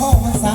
พ่อมันสา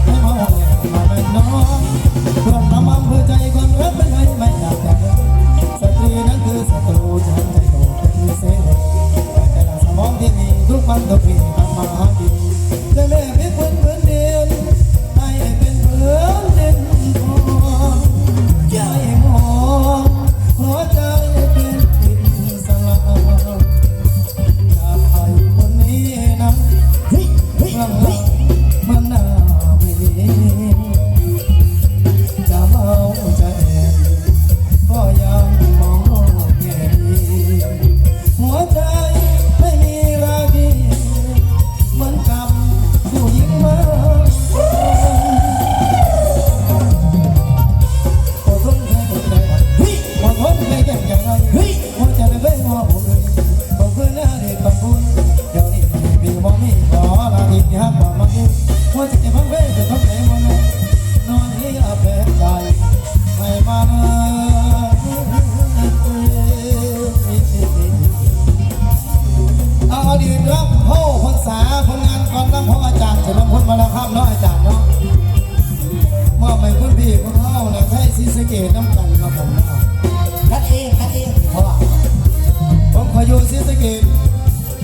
มายุสิสะเกษ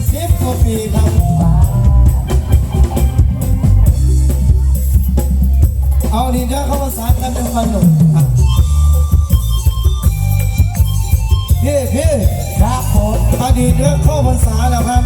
สิบกว่าปีครับเอาดีเด้อเข้าภาษากันเป็นวันหนุ่มพี่พี่ครับผมอดีตเรื่องเข้าภาษาแล้วครับ